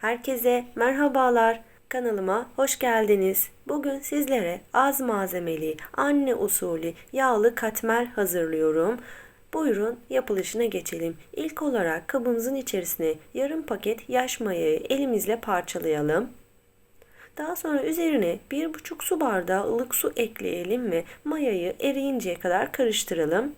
Herkese merhabalar. Kanalıma hoş geldiniz. Bugün sizlere az malzemeli, anne usulü yağlı katmer hazırlıyorum. Buyurun yapılışına geçelim. İlk olarak kabımızın içerisine yarım paket yaş mayayı elimizle parçalayalım. Daha sonra üzerine 1,5 su bardağı ılık su ekleyelim ve mayayı eriyinceye kadar karıştıralım.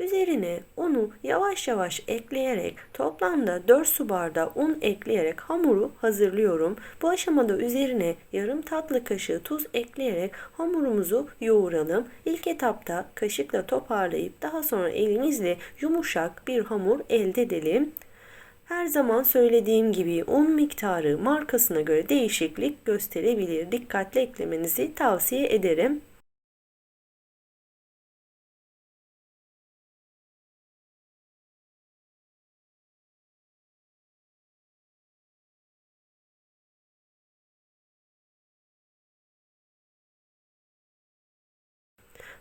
Üzerine unu yavaş yavaş ekleyerek toplamda 4 su bardağı un ekleyerek hamuru hazırlıyorum. Bu aşamada üzerine yarım tatlı kaşığı tuz ekleyerek hamurumuzu yoğuralım. İlk etapta kaşıkla toparlayıp daha sonra elimizle yumuşak bir hamur elde edelim. Her zaman söylediğim gibi un miktarı markasına göre değişiklik gösterebilir. Dikkatli eklemenizi tavsiye ederim.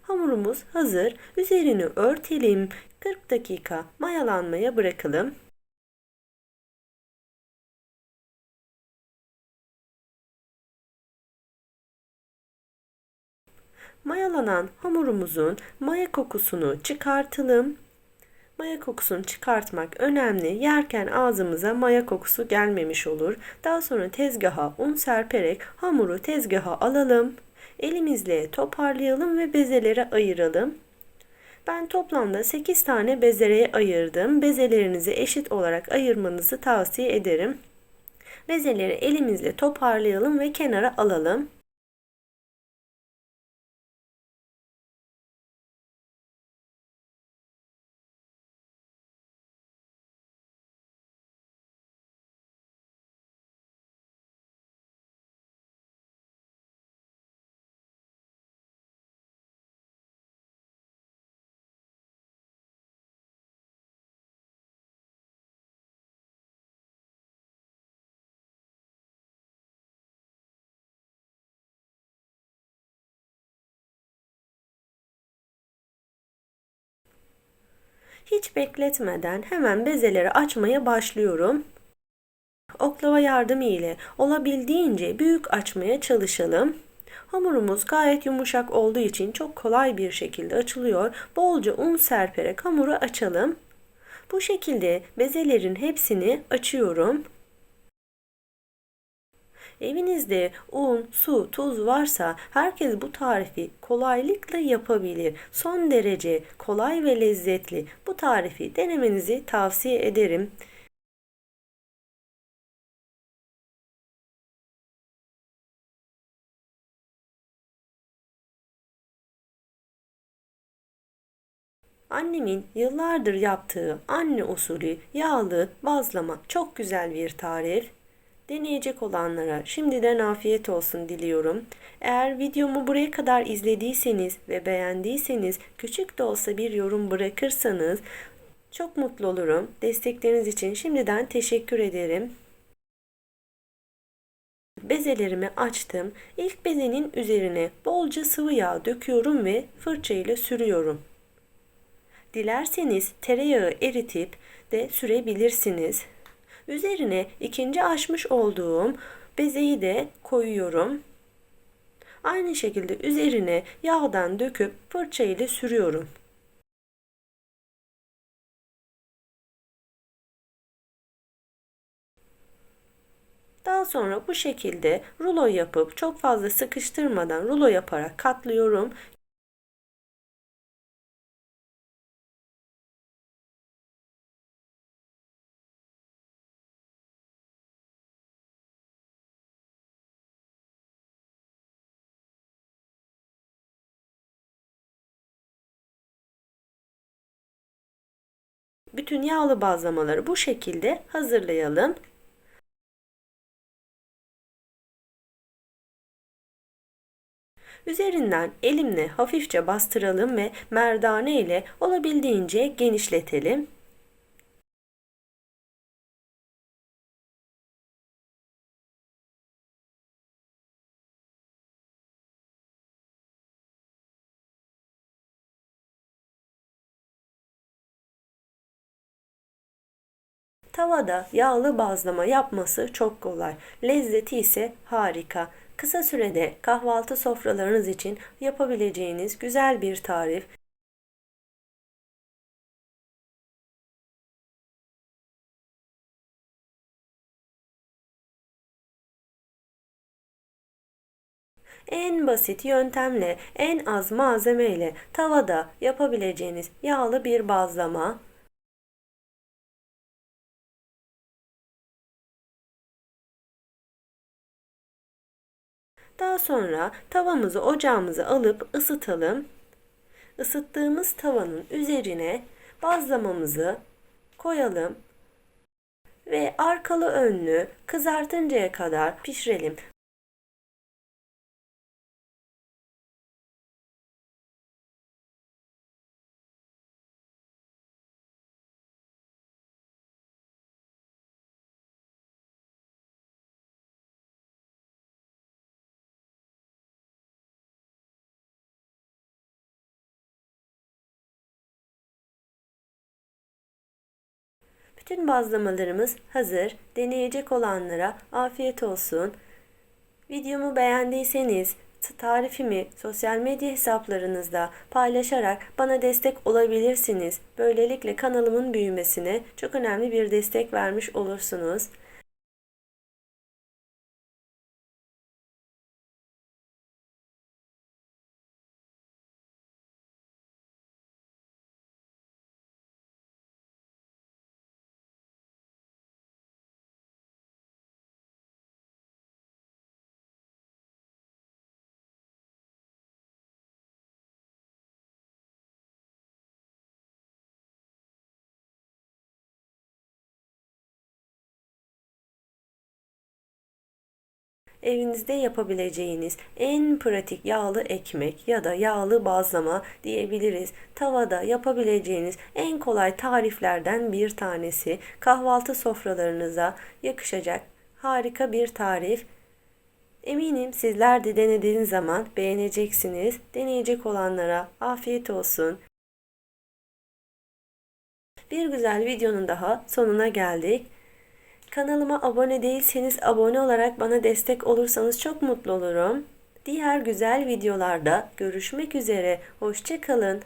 Hamurumuz hazır. Üzerini örtelim. 40 dakika mayalanmaya bırakalım. Mayalanan hamurumuzun maya kokusunu çıkartalım. Maya kokusunu çıkartmak önemli. Yerken ağzımıza maya kokusu gelmemiş olur. Daha sonra tezgaha un serperek hamuru tezgaha alalım. Elimizle toparlayalım ve bezelere ayıralım. Ben toplamda 8 tane bezereye ayırdım. Bezelerinizi eşit olarak ayırmanızı tavsiye ederim. Bezeleri elimizle toparlayalım ve kenara alalım. Hiç bekletmeden hemen bezeleri açmaya başlıyorum. Oklava yardımı ile olabildiğince büyük açmaya çalışalım. Hamurumuz gayet yumuşak olduğu için çok kolay bir şekilde açılıyor. Bolca un serperek hamuru açalım. Bu şekilde bezelerin hepsini açıyorum. Evinizde un, su, tuz varsa herkes bu tarifi kolaylıkla yapabilir. Son derece kolay ve lezzetli bu tarifi denemenizi tavsiye ederim. Annemin yıllardır yaptığı anne usulü yağlı bazlama çok güzel bir tarif. Deneyecek olanlara şimdiden afiyet olsun diliyorum. Eğer videomu buraya kadar izlediyseniz ve beğendiyseniz küçük de olsa bir yorum bırakırsanız çok mutlu olurum. Destekleriniz için şimdiden teşekkür ederim. Bezelerimi açtım. İlk bezenin üzerine bolca sıvı yağ döküyorum ve fırça ile sürüyorum. Dilerseniz tereyağı eritip de sürebilirsiniz. Üzerine ikinci açmış olduğum bezeyi de koyuyorum. Aynı şekilde üzerine yağdan döküp fırça ile sürüyorum. Daha sonra bu şekilde rulo yapıp çok fazla sıkıştırmadan rulo yaparak katlıyorum. Bütün yağlı bazlamaları bu şekilde hazırlayalım. Üzerinden elimle hafifçe bastıralım ve merdane ile olabildiğince genişletelim. Tavada yağlı bazlama yapması çok kolay. Lezzeti ise harika. Kısa sürede kahvaltı sofralarınız için yapabileceğiniz güzel bir tarif. En basit yöntemle, en az malzemeyle tavada yapabileceğiniz yağlı bir bazlama Daha sonra tavamızı ocağımıza alıp ısıtalım. Isıttığımız tavanın üzerine bazlamamızı koyalım ve arkalı önlü kızartıncaya kadar pişirelim. Bütün bazlamalarımız hazır. Deneyecek olanlara afiyet olsun. Videomu beğendiyseniz tarifimi sosyal medya hesaplarınızda paylaşarak bana destek olabilirsiniz. Böylelikle kanalımın büyümesine çok önemli bir destek vermiş olursunuz. Evinizde yapabileceğiniz en pratik yağlı ekmek ya da yağlı bazlama diyebiliriz. Tavada yapabileceğiniz en kolay tariflerden bir tanesi. Kahvaltı sofralarınıza yakışacak harika bir tarif. Eminim sizler de denediğiniz zaman beğeneceksiniz. Deneyecek olanlara afiyet olsun. Bir güzel videonun daha sonuna geldik. Kanalıma abone değilseniz abone olarak bana destek olursanız çok mutlu olurum. Diğer güzel videolarda görüşmek üzere. Hoşçakalın.